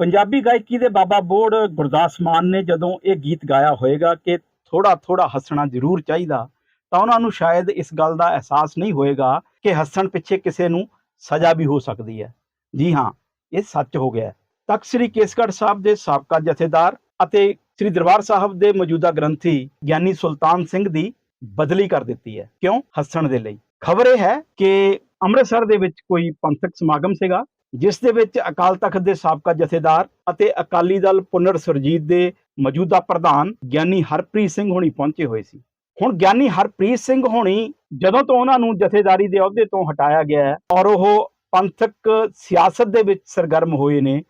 ਪੰਜਾਬੀ ਗਾਇਕੀ ਦੇ ਬਾਬਾ ਬੋੜ ਗੁਰਦਾਸ ਮਾਨ ਨੇ ਜਦੋਂ ਇਹ ਗੀਤ ਗਾਇਆ ਹੋਵੇਗਾ ਕਿ ਥੋੜਾ ਥੋੜਾ ਹੱਸਣਾ ਜ਼ਰੂਰ ਚਾਹੀਦਾ, ਤਾਂ ਉਹਨਾਂ ਨੂੰ ਸ਼ਾਇਦ ਇਸ ਗੱਲ ਦਾ ਅਹਿਸਾਸ ਨਹੀਂ ਹੋਏਗਾ ਕਿ ਹੱਸਣ ਪਿੱਛੇ ਕਿਸੇ ਨੂੰ ਸਜ਼ਾ ਵੀ ਹੋ ਸਕਦੀ ਹੈ। ਜੀ ਹਾਂ, ਇਹ ਸੱਚ ਹੋ ਗਿਆ ਤਖਤ ਸ੍ਰੀ ਕੇਸਗੜ੍ਹ ਸਾਹਿਬ ਦੇ ਸਾਬਕਾ ਜਥੇਦਾਰ ਅਤੇ ਸ੍ਰੀ ਦਰਬਾਰ ਸਾਹਿਬ ਦੇ ਮੌਜੂਦਾ ਗ੍ਰੰਥੀ ਗਿਆਨੀ ਸੁਲਤਾਨ ਸਿੰਘ ਦੀ ਬਦਲੀ ਕਰ ਦਿੱਤੀ ਹੈ। ਕਿਉਂ? ਹੱਸਣ ਦੇ ਲਈ। ਖਬਰ ਇਹ ਹੈ ਕਿ ਅੰਮ੍ਰਿਤਸਰ ਦੇ ਵਿੱਚ ਕੋਈ ਪੰਥਕ ਸਮਾਗਮ ਸੀਗਾ ਜਿਸ ਦੇ ਵਿੱਚ ਅਕਾਲ ਤਖਤ ਦੇ ਸਾਬਕਾ ਜਥੇਦਾਰ ਅਤੇ ਅਕਾਲੀ ਦਲ ਪੁਨਰ ਸੁਰਜੀਤ ਦੇ ਮੌਜੂਦਾ ਪ੍ਰਧਾਨ ਗਿਆਨੀ ਹਰਪ੍ਰੀਤ ਸਿੰਘ ਹੋਣੀ ਪਹੁੰਚੇ ਹੋਏ ਸੀ। ਹੁਣ ਗਿਆਨੀ ਹਰਪ੍ਰੀਤ ਸਿੰਘ ਹੋਣੀ ਜਦੋਂ ਤੋਂ ਉਹਨਾਂ ਨੂੰ ਜਥੇਦਾਰੀ ਦੇ ਅਹੁਦੇ ਤੋਂ ਹਟਾਇਆ ਗਿਆ ਹੈ ਔਰ ਉਹ ਪੰਥਕ ਸਿਆਸਤ ਦੇ ਵਿੱਚ ਸਰਗਰਮ ਹੋਏ ਨੇ,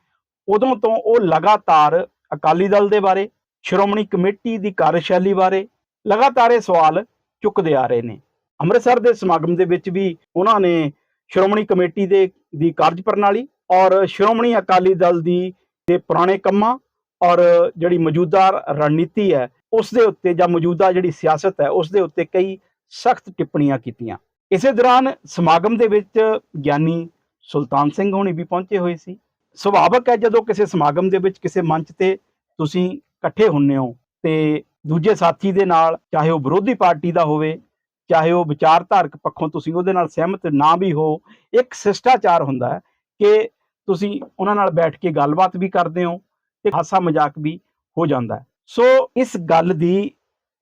ਉਦੋਂ ਤੋਂ ਉਹ ਲਗਾਤਾਰ ਅਕਾਲੀ ਦਲ ਦੇ ਬਾਰੇ, ਸ਼੍ਰੋਮਣੀ ਕਮੇਟੀ ਦੀ ਕਾਰਜਸ਼ੈਲੀ ਬਾਰੇ ਲਗਾਤਾਰ ਇਹ ਸਵਾਲ ਚੁੱਕਦੇ ਆ ਰਹੇ ਨੇ। ਅੰਮ੍ਰਿਤਸਰ ਦੇ ਸਮਾਗਮ ਦੇ ਵਿੱਚ ਵੀ ਉਹਨਾਂ ਨੇ ਸ਼੍ਰੋਮਣੀ ਕਮੇਟੀ ਦੇ, ਦੀ ਕਾਰਜ ਪ੍ਰਣਾਲੀ ਔਰ ਸ਼੍ਰੋਮਣੀ ਅਕਾਲੀ ਦਲ ਦੀ ਦੇ ਪੁਰਾਣੇ ਕੰਮਾਂ ਔਰ ਜਿਹੜੀ ਮੌਜੂਦਾ ਰਣਨੀਤੀ ਹੈ, ਉਸ ਦੇ ਉੱਤੇ ਜਾਂ ਮੌਜੂਦਾ ਜਿਹੜੀ ਸਿਆਸਤ ਹੈ, ਉਸ ਦੇ ਉੱਤੇ ਕਈ ਸਖਤ ਟਿੱਪਣੀਆਂ ਕੀਤੀਆਂ। ਇਸੇ ਦੌਰਾਨ ਸਮਾਗਮ ਦੇ ਵਿੱਚ ਗਿਆਨੀ ਸੁਲਤਾਨ ਸਿੰਘ ਹੋਣੀ ਵੀ ਪਹੁੰਚੇ ਹੋਏ ਸੀ। ਸੁਭਾਵਕ ਹੈ ਜਦੋਂ ਕਿਸੇ ਸਮਾਗਮ ਦੇ ਵਿੱਚ ਕਿਸੇ ਮੰਚ ਤੇ ਤੁਸੀਂ ਇਕੱਠੇ ਹੁੰਨੇ ਹੋ ਤੇ ਦੂਜੇ ਸਾਥੀ ਦੇ ਨਾਲ, ਚਾਹੇ ਉਹ ਵਿਰੋਧੀ ਪਾਰਟੀ ਦਾ ਹੋਵੇ ਚਾਹੇ ਉਹ ਵਿਚਾਰਧਾਰਕ ਪੱਖੋਂ ਤੁਸੀਂ ਉਹਦੇ ਨਾਲ ਸਹਿਮਤ ਨਾ ਵੀ ਹੋ, ਇੱਕ ਸਿਸ਼ਟਾਚਾਰ ਹੁੰਦਾ ਹੈ ਕਿ ਤੁਸੀਂ ਉਹਨਾਂ ਨਾਲ ਬੈਠ ਕੇ ਗੱਲਬਾਤ ਵੀ ਕਰਦੇ ਹੋ ਤੇ ਹਾਸਾ ਮਜ਼ਾਕ ਵੀ ਹੋ ਜਾਂਦਾ ਹੈ। ਸੋ ਇਸ ਗੱਲ ਦੀ,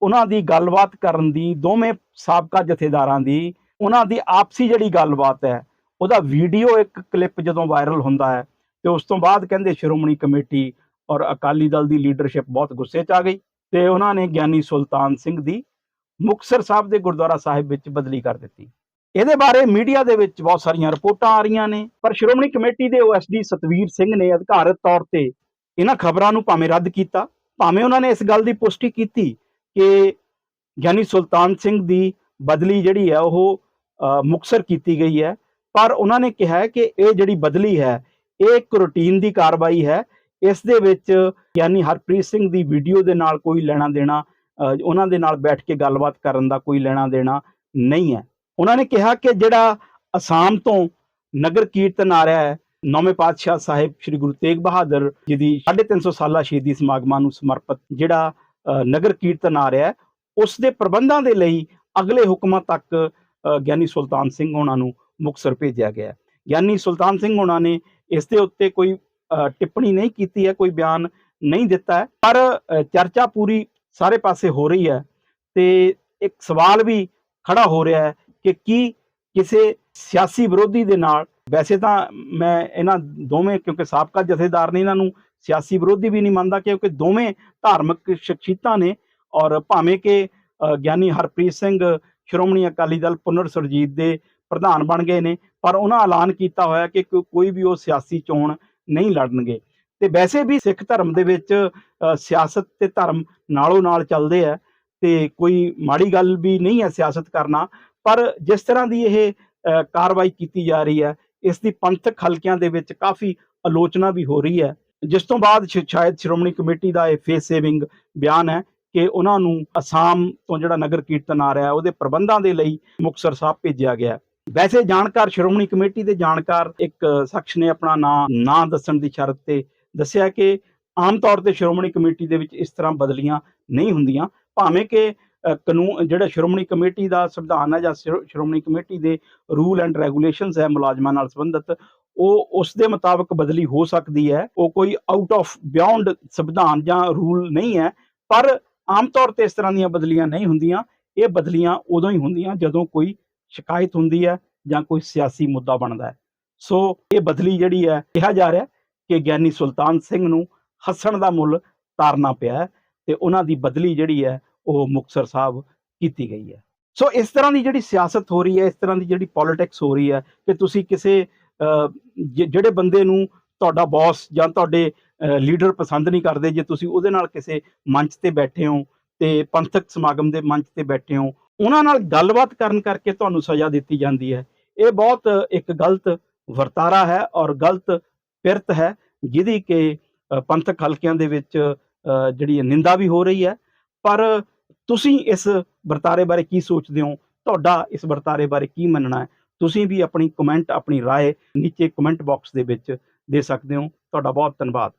ਉਹਨਾਂ ਦੀ ਗੱਲਬਾਤ ਕਰਨ ਦੀ, ਦੋਵੇਂ ਸਾਬਕਾ ਜਥੇਦਾਰਾਂ ਦੀ, ਉਹਨਾਂ ਦੀ ਆਪਸੀ ਜਿਹੜੀ ਗੱਲਬਾਤ ਹੈ, ਉਹਦਾ ਵੀਡੀਓ ਇੱਕ ਕਲਿੱਪ ਜਦੋਂ ਵਾਇਰਲ ਹੁੰਦਾ ਹੈ ਤੇ ਉਸ ਤੋਂ ਬਾਅਦ ਕਹਿੰਦੇ ਸ਼੍ਰੋਮਣੀ ਕਮੇਟੀ ਔਰ ਅਕਾਲੀ ਦਲ ਦੀ ਲੀਡਰਸ਼ਿਪ ਬਹੁਤ ਗੁੱਸੇ 'ਚ ਆ ਗਈ ਤੇ ਉਹਨਾਂ ਨੇ ਗਿਆਨੀ ਸੁਲਤਾਨ ਸਿੰਘ ਦੀ ਮੁਕਤਸਰ ਸਾਹਿਬ ਦੇ ਗੁਰਦੁਆਰਾ ਸਾਹਿਬ ਵਿੱਚ ਬਦਲੀ ਕਰ ਦਿੱਤੀ। ਇਹਦੇ ਬਾਰੇ ਮੀਡੀਆ ਦੇ ਵਿੱਚ ਬਹੁਤ ਸਾਰੀਆਂ ਰਿਪੋਰਟਾਂ ਆ ਰਹੀਆਂ ਨੇ ਪਰ ਸ਼੍ਰੋਮਣੀ ਕਮੇਟੀ ਦੇ ਓਐਸਡੀ ਸਤਵੀਰ ਸਿੰਘ ਨੇ ਅਧਿਕਾਰਤ ਤੌਰ ਤੇ ਇਹਨਾਂ ਖਬਰਾਂ ਨੂੰ ਭਾਵੇਂ ਰੱਦ ਕੀਤਾ ਭਾਵੇਂ ਉਹਨਾਂ ਨੇ ਇਸ ਗੱਲ ਦੀ ਪੁਸ਼ਟੀ ਕੀਤੀ ਕਿ ਗਿਆਨੀ ਸੁਲਤਾਨ ਸਿੰਘ ਦੀ ਬਦਲੀ ਜਿਹੜੀ ਹੈ ਉਹ ਅ, ਮੁਕਤਸਰ ਕੀਤੀ ਗਈ ਹੈ ਪਰ ਉਹਨਾਂ ਨੇ ਕਿਹਾ ਕਿ ਇਹ ਜਿਹੜੀ ਬਦਲੀ ਹੈ ਇਹ ਇੱਕ ਰੂਟੀਨ ਦੀ ਕਾਰਵਾਈ ਹੈ। ਇਸ ਦੇ ਵਿੱਚ ਗਿਆਨੀ ਹਰਪ੍ਰੀਤ ਸਿੰਘ ਦੀ ਵੀਡੀਓ ਦੇ ਨਾਲ ਕੋਈ ਲੈਣਾ ਦੇਣਾ ਉਹਨਾਂ ਦੇ ਨਾਲ ਬੈਠ ਕੇ ਗੱਲਬਾਤ ਕਰਨ ਦਾ ਕੋਈ ਲੈਣਾ ਦੇਣਾ ਨਹੀਂ ਹੈ। ਉਹਨਾਂ ਨੇ ਕਿਹਾ ਕਿ ਜਿਹੜਾ ਅਸਾਮ ਤੋਂ ਨਗਰ ਕੀਰਤਨ ਆ ਰਿਹਾ ਹੈ, ਨੌਵੇਂ ਪਾਤਸ਼ਾਹ ਸਾਹਿਬ ਸ੍ਰੀ ਗੁਰੂ ਤੇਗ ਬਹਾਦਰ ਜੀ ਦੀ 350 ਸਾਲਾ ਸ਼ਹੀਦੀ ਸਮਾਗਮਾਂ ਨੂੰ ਸਮਰਪਿਤ ਜਿਹੜਾ ਨਗਰ ਕੀਰਤਨ ਆ ਰਿਹਾ ਹੈ, ਉਸ ਦੇ ਪ੍ਰਬੰਧਾਂ ਦੇ ਲਈ ਅਗਲੇ ਹੁਕਮਾਂ ਤੱਕ ਗਿਆਨੀ ਸੁਲਤਾਨ ਸਿੰਘ ਹੋਣਾ ਨੂੰ ਮੁਕਤਸਰ ਭੇਜਿਆ ਗਿਆ ਗਿਆਨੀ ਸੁਲਤਾਨ ਸਿੰਘ ਹੋਣਾ ਨੇ ਇਸ ਦੇ ਉੱਤੇ ਕੋਈ ਟਿੱਪਣੀ ਨਹੀਂ ਕੀਤੀ ਹੈ, ਕੋਈ ਬਿਆਨ ਨਹੀਂ ਦਿੱਤਾ ਪਰ ਚਰਚਾ ਪੂਰੀ ਸਾਰੇ ਪਾਸੇ ਹੋ ਰਹੀ ਹੈ ਤੇ ਇੱਕ ਸਵਾਲ ਵੀ ਖੜਾ ਹੋ ਰਿਹਾ ਹੈ ਕਿ ਕੀ ਕਿਸੇ ਸਿਆਸੀ ਵਿਰੋਧੀ ਦੇ ਨਾਲ, ਵੈਸੇ ਤਾਂ ਮੈਂ ਇਹਨਾਂ ਦੋਵੇਂ, ਕਿਉਂਕਿ ਸਾਬਕਾ ਜਥੇਦਾਰ ਨੇ ਇਹਨਾਂ ਨੂੰ ਸਿਆਸੀ ਵਿਰੋਧੀ ਵੀ ਨਹੀਂ ਮੰਨਦਾ, ਕਿਉਂਕਿ ਦੋਵੇਂ ਧਾਰਮਿਕ ਸ਼ਖਸੀਅਤਾਂ ਨੇ ਔਰ ਭਾਵੇਂ ਕਿ ਗਿਆਨੀ ਹਰਪ੍ਰੀਤ ਸਿੰਘ, ਸ਼੍ਰੋਮਣੀ ਅਕਾਲੀ ਦਲ ਪੁਨਰ ਸੁਰਜੀਤ ਦੇ ਪ੍ਰਧਾਨ ਬਣ ਗਏ ਨੇ, ਪਰ ਉਹਨਾਂ ਐਲਾਨ ਕੀਤਾ ਹੋਇਆ ਕਿ ਕੋ- ਕੋਈ ਵੀ ਉਹ ਸਿਆਸੀ ਚੋਣ ਨਹੀਂ ਲੜਨਗੇ। ਤੇ ਵੈਸੇ ਵੀ ਸਿੱਖ ਧਰਮ ਦੇ ਵਿੱਚ ਸਿਆਸਤ ਤੇ ਧਰਮ ਨਾਲੋਂ ਨਾਲ ਚੱਲਦੇ ਆ ਤੇ ਕੋਈ ਮਾੜੀ ਗੱਲ ਵੀ ਨਹੀਂ ਹੈ ਸਿਆਸਤ ਕਰਨਾ, ਪਰ ਜਿਸ ਤਰ੍ਹਾਂ ਦੀ ਇਹ ਕਾਰਵਾਈ ਕੀਤੀ ਜਾ ਰਹੀ ਹੈ, ਇਸ ਦੀ ਪੰਥਕ ਹਲਕਿਆਂ ਦੇ ਵਿੱਚ ਕਾਫੀ ਆਲੋਚਨਾ ਵੀ ਹੋ ਰਹੀ ਹੈ। ਜਿਸ ਤੋਂ ਬਾਅਦ ਸ਼ਾਇਦ ਸ਼੍ਰੋਮਣੀ ਕਮੇਟੀ ਦਾ ਇਹ ਫੇਸ ਸੇਵਿੰਗ ਬਿਆਨ ਹੈ ਕਿ ਉਹਨਾਂ ਨੂੰ ਅਸਾਮ ਤੋਂ ਜਿਹੜਾ ਨਗਰ ਕੀਰਤਨ ਆ ਰਿਹਾ ਉਹਦੇ ਪ੍ਰਬੰਧਾਂ ਦੇ ਲਈ ਮੁਕਤਸਰ ਸਾਹਿਬ ਭੇਜਿਆ ਗਿਆ ਵੈਸੇ ਜਾਣਕਾਰ, ਸ਼੍ਰੋਮਣੀ ਕਮੇਟੀ ਦੇ ਜਾਣਕਾਰ ਇੱਕ ਸ਼ਖਸ ਨੇ ਆਪਣਾ ਨਾਂ ਨਾਂ ਦੱਸਣ ਦੀ ਸ਼ਰਤ ਤੇ ਦੱਸਿਆ ਕਿ ਆਮ ਤੌਰ ਤੇ ਸ਼੍ਰੋਮਣੀ ਕਮੇਟੀ ਦੇ ਵਿੱਚ ਇਸ ਤਰ੍ਹਾਂ ਬਦਲੀਆਂ ਨਹੀਂ ਹੁੰਦੀਆਂ, ਭਾਵੇਂ ਕਿ ਕਾਨੂੰਨ, ਜਿਹੜਾ ਸ਼੍ਰੋਮਣੀ ਕਮੇਟੀ ਦਾ ਸੰਵਿਧਾਨ ਹੈ ਜਾਂ ਸ਼੍ਰੋ- ਸ਼੍ਰੋਮਣੀ ਕਮੇਟੀ ਦੇ ਰੂਲ ਐਂਡ ਰੈਗੂਲੇਸ਼ਨਸ ਹੈ ਮੁਲਾਜ਼ਮਾਂ ਨਾਲ ਸੰਬੰਧਿਤ, ਉਹ ਉਸ ਦੇ ਮੁਤਾਬਕ ਬਦਲੀ ਹੋ ਸਕਦੀ ਹੈ। ਉਹ ਕੋਈ ਆਊਟ ਆਫ ਬਿਯੋਂਡ ਸੰਵਿਧਾਨ ਜਾਂ ਰੂਲ ਨਹੀਂ ਹੈ, ਪਰ ਆਮ ਤੌਰ ਤੇ ਇਸ ਤਰ੍ਹਾਂ ਦੀਆਂ ਬਦਲੀਆਂ ਨਹੀਂ ਹੁੰਦੀਆਂ। ਇਹ ਬਦਲੀਆਂ ਉਦੋਂ ਹੀ ਹੁੰਦੀਆਂ ਜਦੋਂ ਕੋਈ ਸ਼ਿਕਾਇਤ ਹੁੰਦੀ ਹੈ ਜਾਂ ਕੋਈ ਸਿਆਸੀ ਮੁੱਦਾ ਬਣਦਾ ਹੈ। ਸੋ ਇਹ ਬਦਲੀ ਜਿਹੜੀ ਹੈ, ਕਿਹਾ ਜਾ ਰਿਹਾ ਕਿ ਗਿਆਨੀ ਸੁਲਤਾਨ ਸਿੰਘ ਨੂੰ ਹੱਸਣ ਦਾ ਮੁੱਲ ਤਾਰਨਾ ਪਿਆ ਹੈ ਤੇ ਉਹਨਾਂ ਦੀ ਬਦਲੀ ਜਿਹੜੀ ਹੈ ਉਹ ਮੁਕਤਸਰ ਸਾਹਿਬ ਕੀਤੀ ਗਈ ਹੈ। ਸੋ ਇਸ ਤਰ੍ਹਾਂ ਦੀ ਜਿਹੜੀ ਸਿਆਸਤ ਹੋ ਰਹੀ ਹੈ, ਇਸ ਤਰ੍ਹਾਂ ਦੀ ਜਿਹੜੀ ਪੋਲਿਟਿਕਸ ਹੋ ਰਹੀ ਹੈ ਕਿ ਤੁਸੀਂ ਕਿਸੇ ਜਿਹੜੇ ਬੰਦੇ ਨੂੰ ਤੁਹਾਡਾ ਬੌਸ ਜਾਂ ਤੁਹਾਡੇ ਲੀਡਰ ਪਸੰਦ ਨਹੀਂ ਕਰਦੇ, ਜੇ ਤੁਸੀਂ ਉਹਦੇ ਨਾਲ ਕਿਸੇ ਮੰਚ ਤੇ ਬੈਠੇ ਹੋ ਤੇ ਪੰਥਕ ਸਮਾਗਮ ਦੇ ਮੰਚ ਤੇ ਬੈਠੇ ਹੋ, ਉਹਨਾਂ ਨਾਲ ਗੱਲਬਾਤ ਕਰਨ ਕਰਕੇ ਤੁਹਾਨੂੰ ਸਜ਼ਾ ਦਿੱਤੀ ਜਾਂਦੀ ਹੈ। ਇਹ ਬਹੁਤ ਇੱਕ ਗਲਤ ਵਰਤਾਰਾ ਹੈ ਔਰ ਗਲਤ ਪਿਰਤ ਹੈ ਜਿਹਦੀ ਕਿ ਅ, ਪੰਥਕ ਹਲਕਿਆਂ ਦੇ ਵਿੱਚ ਅ, ਜਿਹੜੀ ਨਿੰਦਾ ਵੀ ਹੋ ਰਹੀ ਹੈ ਪਰ ਤੁਸੀਂ ਇਸ ਵਰਤਾਰੇ ਬਾਰੇ ਕੀ ਸੋਚਦੇ ਹੋ ਤੁਹਾਡਾ ਇਸ ਵਰਤਾਰੇ ਬਾਰੇ ਕੀ ਮੰਨਣਾ ਹੈ ਤੁਸੀਂ ਵੀ ਆਪਣੀ ਕਮੈਂਟ ਆਪਣੀ رائے ਨੀਚੇ ਕਮੈਂਟ ਬਾਕਸ ਦੇ ਵਿੱਚ ਦੇ ਸਕਦੇ ਹੋ ਤੁਹਾਡਾ ਬਹੁਤ ਧੰਨਵਾਦ